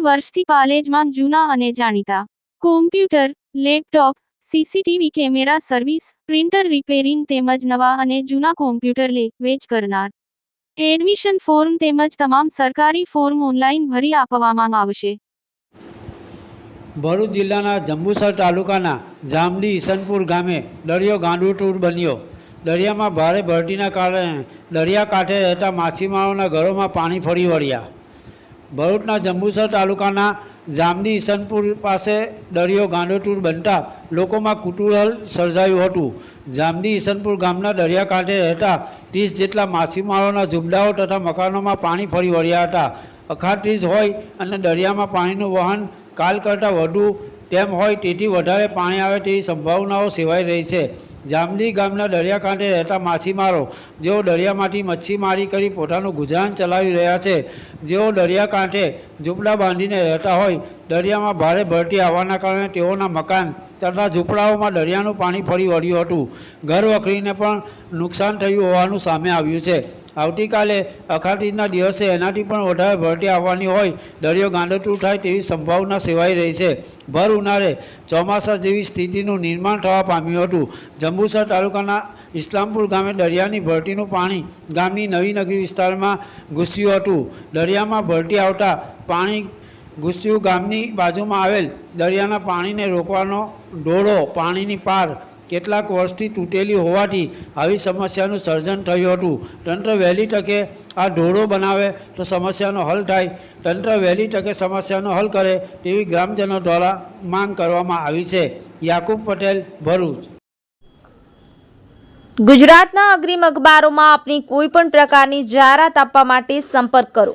વર્ષથી પાલેજમાં જૂના અને જાણીતા. Computer, laptop, CCTV camera service, printer repairing તેમજ નવા અને જૂના કોમ્પ્યુટર લે, વેચ કરનાર. એડમિશન ફોર્મ તેમજ તમામ સરકારી ફોર્મ ઓનલાઈન ભરી આપવામાં આવશે. ભરૂચ જિલ્લાના જંબુસર તાલુકાના જામડી ઈસનપુર ગામે દરિયો ગાંડુટૂર બન્યો. દરિયામાં ભારે ભરતીના કારણે દરિયાકાંઠે રહેતા માછીમારોના ઘરોમાં પાણી ફરી વળ્યા. ભરૂચના જંબુસર તાલુકાના જામની ઈસનપુર પાસે દરિયો ગાંડોટૂર બનતા લોકોમાં કુતૂહલ સર્જાયું હતું. જામની ઈસનપુર ગામના દરિયાકાંઠે રહેતા ત્રીસ જેટલા માછીમારોના ઝૂંપડાઓ તથા મકાનોમાં પાણી ફરી વળ્યા હતા. અખાત્રીસ હોય અને દરિયામાં પાણીનું વહન કાલ કરતાં વધુ તેમ હોય તેથી વધારે પાણી આવે તેવી સંભાવનાઓ સેવાઈ રહી છે. જામલી ગામના દરિયાકાંઠે રહેતા માછીમારો, જેઓ દરિયામાંથી મચ્છીમારી કરી પોતાનું ગુજરાન ચલાવી રહ્યા છે. જેઓ દરિયાકાંઠે ઝૂંપડા બાંધીને રહેતા હોય, દરિયામાં ભારે ભરતી આવવાના કારણે તેઓના મકાન તથા ઝૂંપડાઓમાં દરિયાનું પાણી ફરી વળ્યું હતું. ઘર વખરીને પણ નુકસાન થયું હોવાનું સામે આવ્યું છે. આવતીકાલે અખાત્રીજના દિવસે એનાથી પણ વધારે ભરતી આવવાની હોય, દરિયો ગાંડોતૂર થાય તેવી સંભાવના સેવાઈ રહી છે. ભર ઉનાળે ચોમાસા જેવી સ્થિતિનું નિર્માણ થવા પામ્યું હતું. જંબુસર તાલુકાના ઇસ્લામપુર ગામે દરિયાની ભરતીનું પાણી ગામની નવી નગરી વિસ્તારમાં ઘૂસ્યું હતું. દરિયામાં ભરતી આવતા પાણી ઘૂસ્યું ગામની બાજુમાં આવેલ દરિયાના પાણીને રોકવાનો ડોળો પાણીની પાર કેટલાક વર્ષથી તૂટેલી હોવાથી આવી સમસ્યાનું સર્જન થયું હતું. તંત્ર વહેલી તકે આ ઢોળો બનાવે તો સમસ્યાનો હલ થાય. તંત્ર વહેલી તકે સમસ્યાનો હલ કરે તેવી ગ્રામજનો દ્વારા માંગ કરવામાં આવી છે. યાકુબ પટેલ, ભરૂચ. ગુજરાતના અગ્રીમ અખબારોમાં આપની કોઈ પણ પ્રકારની જાહેરાત આપવા માટે સંપર્ક કરો.